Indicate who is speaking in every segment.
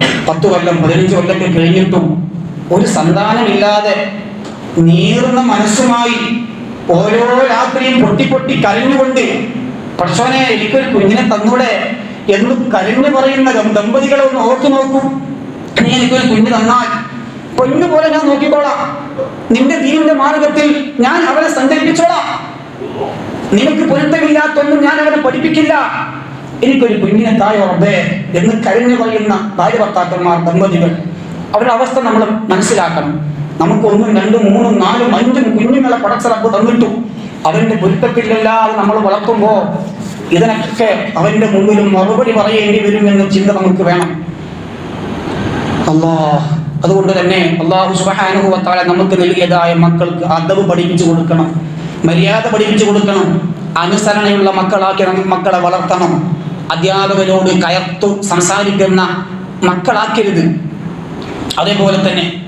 Speaker 1: പത്ത് കൊല്ലം പതിനഞ്ച് കൊല്ലമൊക്കെ കഴിഞ്ഞിട്ടും ഒരു സന്താനമില്ലാതെ നീർന്ന മനസ്സുമായി ഓരോ രാത്രിയും പൊട്ടി പൊട്ടി കരഞ്ഞുകൊണ്ട് പക്ഷോനെ എനിക്കൊരു കുഞ്ഞിനെ തന്നൂടെ എന്ന് കരഞ്ഞു പറയുന്ന ദമ്പതികളെ ഒന്ന് ഓർത്തു നോക്കൂ. നീ എനിക്കൊരു കുഞ്ഞ് തന്നാൽ പൊന്നു പോലെ ഞാൻ നോക്കിക്കോളാം. നിന്റെ ദീനിന്റെ മാർഗത്തിൽ ഞാൻ അവരെ സഞ്ചരിപ്പിച്ചോളാം നിനക്ക് പൊരുത്തമില്ലാത്തൊന്നും ഞാൻ അവരെ പഠിപ്പിക്കില്ല. എനിക്കൊരു കുഞ്ഞിനെ തായ റബ്ബേ എന്ന് കരഞ്ഞു പറയുന്ന ഭാര്യ ഭർത്താക്കന്മാർ ദമ്പതികൾ. അവരുടെ അവസ്ഥ നമ്മൾ മനസ്സിലാക്കണം. നമുക്ക് ഒന്നും രണ്ടും മൂന്നും നാലും അഞ്ചും കുഞ്ഞുങ്ങളെ പടച്ചിറപ്പ് തന്നിട്ടു. അവന്റെ പൊരുത്തത്തിലല്ലാതെ നമ്മൾ വളർത്തുമ്പോ ഇതിനൊക്കെ അവന്റെ മുമ്പിലും മറുപടി പറയേണ്ടി വരും വരുമെന്ന ചിന്ത നമുക്ക് വേണം. അല്ലാ അതുകൊണ്ട് തന്നെ അള്ളാഹു തആല നമുക്ക് നൽകിയതായ മക്കൾക്ക് അതവ് പഠിപ്പിച്ചു കൊടുക്കണം. മര്യാദ പഠിപ്പിച്ചു കൊടുക്കണം. അനുസരണയുള്ള മക്കളാക്കി മക്കളെ വളർത്തണം. അധ്യാപകരോട് കയർത്തു സംസാരിക്കുന്ന മക്കളാക്കരുത്. അതേപോലെ തന്നെ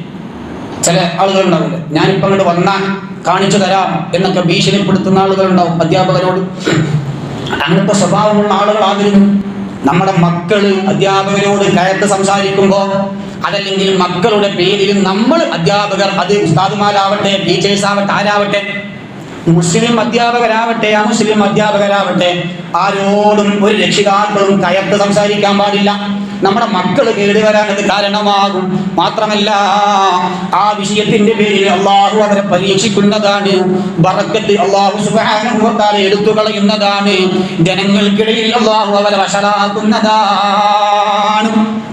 Speaker 1: ചില ആളുകൾ ഉണ്ടാവില്ല ഞാനിപ്പോൾ അങ്ങോട്ട് വന്നാൽ കാണിച്ചു തരാം എന്നൊക്കെ ഭീഷണിപ്പെടുത്തുന്ന ആളുകൾ ഉണ്ടാവും അധ്യാപകരോട് അങ്ങനത്തെ സ്വഭാവമുള്ള ആളുകളാകരുത്. നമ്മുടെ മക്കൾ അധ്യാപകരോട് കയർത്ത് സംസാരിക്കുമ്പോൾ അതല്ലെങ്കിൽ മക്കളുടെ പേരിൽ നമ്മൾ അധ്യാപകർ അത് ഉസ്താദുമാരാവട്ടെ ടീച്ചേഴ്സ് ആവട്ടെ ആരാവട്ടെ മുസ്ലിം അധ്യാപകരാവട്ടെ ആ മുസ്ലിം അധ്യാപകരാവട്ടെ ആരോടും ഒരു രക്ഷിതാക്കളും കയർത്ത് സംസാരിക്കാൻ പാടില്ല. നമ്മുടെ മക്കൾ കേടുവരാൻ അത് കാരണമാകും. മാത്രമല്ല ആ വിഷയത്തിന്റെ പേരിൽ അള്ളാഹു അവരെ പരീക്ഷിക്കുന്നതാണ്. ബറക്കത്ത് അള്ളാഹു തആല എടുത്തു കളയുന്നതാണ് ജനങ്ങൾക്കിടയിൽ അള്ളാഹു അവരെ വഷളാക്കുന്നതാണ്.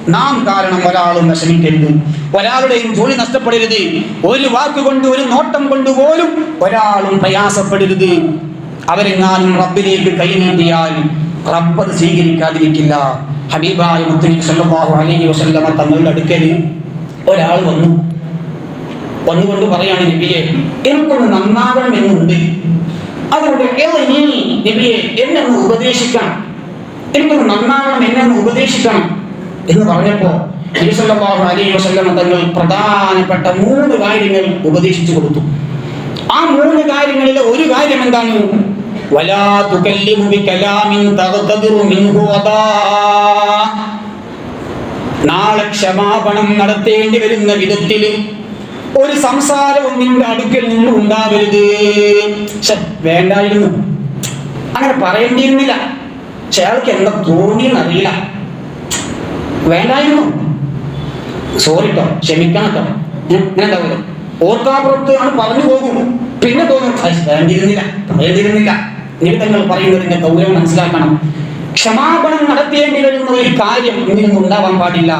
Speaker 1: നാം കാരണം ഒരാളും വിഷമിക്കരുത്. ഒരാളുടെയും ജോലി നഷ്ടപ്പെടരുത്. ഒരു വാക്ക് കൊണ്ട് ഒരു നോട്ടം കൊണ്ട് പോലും ഒരാളും പ്രയാസപ്പെടരുത്. അവരെങ്ങാനും റബ്ബിലേക്ക് കൈനീട്ടിയാൽ റബ്ബ് അത് സ്വീകരിക്കാതിരിക്കില്ല. ഹബീബായ മുത്തനബി സല്ലല്ലാഹു അലൈഹി വസല്ലമ തങ്ങളുടെ അടുക്കൽ ഒരാൾ വന്നു. വന്നുകൊണ്ട് പറയാണ് നബിയെ എനിക്കൊന്ന് നന്നാകണം എന്നുണ്ട്. അതുകൊണ്ട് ഇളനീ നബിയെ എന്നെ ഉപദേശിക്കണം. എനിക്കൊന്ന് നന്നാകണം എന്നെ ഒന്ന് ഉപദേശിക്കണം. എന്ന് പറഞ്ഞപ്പോ നബി സല്ലല്ലാഹു അലൈഹി വസല്ലമ തങ്ങൾ പ്രധാനപ്പെട്ട മൂന്ന് കാര്യങ്ങൾ ഉപദേശിച്ചു കൊടുത്തു. ആ മൂന്ന് കാര്യങ്ങളിലെ ഒരു കാര്യം എന്താണ്? വലാ തുകല്ലിമു ബികലാമിൻ തഗ്തദിറു മിൻഹു വദാ നാളെ ക്ഷമാപണം നടത്തേണ്ടി വരുന്ന വിധത്തിൽ ഒരു സംസാരവും നിങ്ങളുടെ അടുക്കൽ നിന്ന് ഉണ്ടാവരുത്. വേണ്ടായിരുന്നു. അങ്ങനെ പറയേണ്ടിയിരുന്നില്ല. പക്ഷെ അയാൾക്ക് എന്താ തോന്നിയെന്നറിയില്ല വേണ്ടായിരുന്നു. സോറി കേട്ടോ ക്ഷമിക്കണം കേട്ടോ ഓർക്കാപുറത്ത് ആണ് പറഞ്ഞു പോകും പിന്നെ തോന്നും "ഐ, വേണ്ടിയിരുന്നില്ല പറയേണ്ടിയിരുന്നില്ല. നിങ്ങൾ പറയുന്നതിന്റെ ഗൗരവം മനസ്സിലാക്കണം. ക്ഷമാപണം നടത്തേണ്ടി വരുന്ന ഒരു കാര്യം ഇനി ഉണ്ടാവാൻ പാടില്ല.